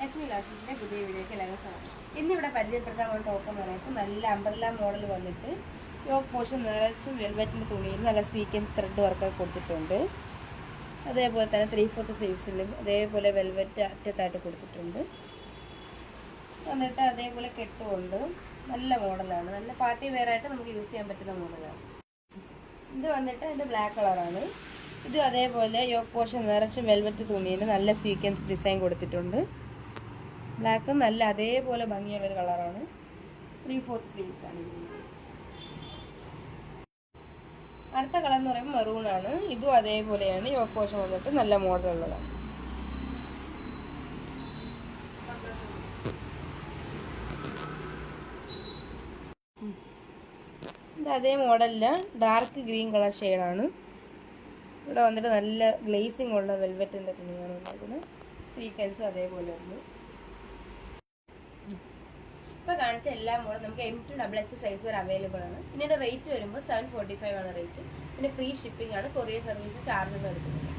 ലക്ഷ്മി കളക്ഷൻസിന്റെ പുതിയ വീഡിയോയ്ക്ക് സ്വാഗതം. ഇന്നിവിടെ പരിചയപ്പെടുത്താൻ പോകുന്ന ടോപ്പ് എന്ന് പറയുമ്പോൾ നല്ല അംബ്രല്ല മോഡൽ വന്നിട്ട് യോക്ക് പോഷൻ നിറച്ചും വെൽവെറ്റിന്റെ തുണിയിൽ നല്ല സ്വീക്കൻസ് ത്രെഡ് വർക്കൊക്കെ കൊടുത്തിട്ടുണ്ട്. അതേപോലെ തന്നെ ത്രീ ഫോർത്ത് സ്ലീവ്സിലും അതേപോലെ വെൽവെറ്റ് അറ്റത്തായിട്ട് കൊടുത്തിട്ടുണ്ട്. എന്നിട്ട് അതേപോലെ കെട്ടുമുണ്ട്. നല്ല മോഡലാണ് നല്ല പാർട്ടി വെയർ ആയിട്ട് നമുക്ക് യൂസ് ചെയ്യാൻ പറ്റുന്ന മോഡലാണ് ഇത് വന്നിട്ട് അതിന്റെ ബ്ലാക്ക് കളറാണ് ഇത് അതേപോലെ യോക്ക് പോർഷൻ നിറച്ചും വെൽവെറ്റ് തുണിയിൽ നല്ല സ്വീക്വൻസ് ഡിസൈൻ കൊടുത്തിട്ടുണ്ട്. ബ്ലാക്ക് നല്ല അതേപോലെ ഭംഗിയുള്ളൊരു കളറാണ്. ത്രീ ഫോർത്ത് സ്ലീവ്സ് ആണ്. അടുത്ത കളർ എന്ന് പറയുമ്പോൾ മെറൂൺ ആണ്. ഇതും അതേപോലെയാണ്. യോക്ക് പോഷൻ വന്നിട്ട് നല്ല മോഡൽ ഉള്ളതാണ്. ഇത് അതേ മോഡലിൽ ഡാർക്ക് ഗ്രീൻ കളർ ഷെയ്ഡാണ് ഇവിടെ വന്നിട്ട് നല്ല ഗ്ലേസിംഗ് ഉള്ള വെൽവെറ്റിന്റെ തുണിയാണ് വന്നിരിക്കുന്നത്. സീക്വൻസ് അതേപോലെ ഉണ്ട് ഇപ്പോൾ കാണിച്ച എല്ലാ മോഡലും നമുക്ക് M to double X size വരെ അവൈലബിൾ ആണ്. പിന്നെ റേറ്റ് വരുമ്പോൾ സെവൻ ഫോർട്ടി ഫൈവ് ആണ് റേറ്റ് പിന്നെ ഫ്രീ ഷിപ്പിംഗ് ആണ്. കൊറിയർ സർവീസ് ചാർജ് ഒന്നും എടുക്കുന്നില്ല